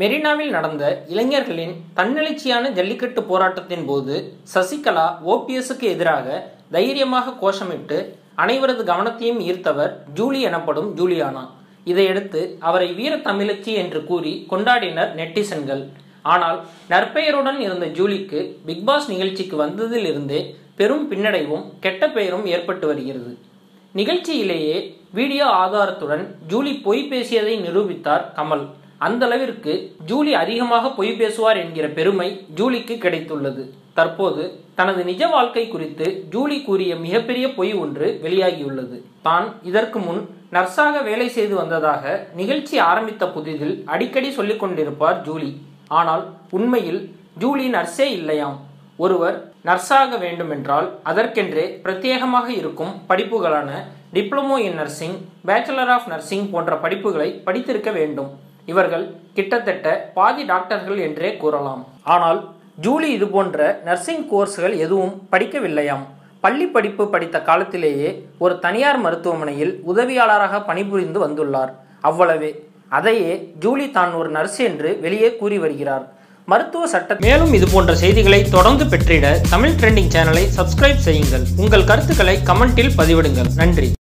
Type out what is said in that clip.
மெரினாவில் நடந்த இளைஞர்களின் தன்னெழுச்சியான ஜல்லிக்கட்டு போராட்டத்தின் போது சசிகலா ஓபிஎஸ்க்கு எதிராக தைரியமாக கோஷமிட்டு அனைவரது கவனத்தையும் ஈர்த்தவர் ஜூலி எனப்படும் ஜூலியானா. இதையடுத்து அவரை வீர தமிழச்சி என்று கூறி கொண்டாடினர் நெட்டிசன்கள். ஆனால் நற்பெயருடன் இருந்த ஜூலிக்கு பிக்பாஸ் நிகழ்ச்சிக்கு வந்ததிலிருந்தே பெரும் பின்னடைவும் கெட்ட பெயரும் ஏற்பட்டு வருகிறது. நிகழ்ச்சியிலேயே வீடியோ ஆதாரத்துடன் ஜூலி பொய் பேசியதை நிரூபித்தார் கமல். அந்த அளவிற்கு ஜூலி அதிகமாக பொய் பேசுவார் என்கிற பெருமை ஜூலிக்கு கிடைத்துள்ளது. தற்போது தனது நிஜ வாழ்க்கை குறித்து ஜூலி கூறிய மிகப்பெரிய பொய் ஒன்று வெளியாகியுள்ளது. தான் இதற்கு முன் நர்ஸாக வேலை செய்து வந்ததாக நிகழ்ச்சி ஆரம்பித்த புதிதில் அடிக்கடி சொல்லிக் கொண்டிருப்பார் ஜூலி. ஆனால் உண்மையில் ஜூலி நர்ஸே இல்லையாம். ஒருவர் நர்ஸாக வேண்டுமென்றால் அதற்கென்றே பிரத்யேகமாக இருக்கும் படிப்புகளான diploma in nursing bachelor of nursing போன்ற படிப்புகளை படித்திருக்க வேண்டும். இவர்கள் கிட்டத்தட்ட பாதி டாக்டர்கள் என்றே கூறலாம். ஆனால் ஜூலி இது போன்ற நர்சிங் கோர்ஸ்கள் எதுவும் படிக்கவில்லையாம். பள்ளி படிப்பு படித்த காலத்திலேயே ஒரு தனியார் மருத்துவமனையில் உதவியாளராக பணிபுரிந்து வந்துள்ளார். அவ்வளவே. அதையே ஜூலி தான் ஒரு நர்ஸ் என்று வெளியே கூறி வருகிறார். மருத்துவ சட்ட மேலும் இது போன்ற செய்திகளை தொடர்ந்து பெற்றிட தமிழ் ட்ரெண்டிங் சேனலை சப்ஸ்கிரைப் செய்யுங்கள். உங்கள் கருத்துக்களை கமெண்டில் பதிவிடுங்கள். நன்றி.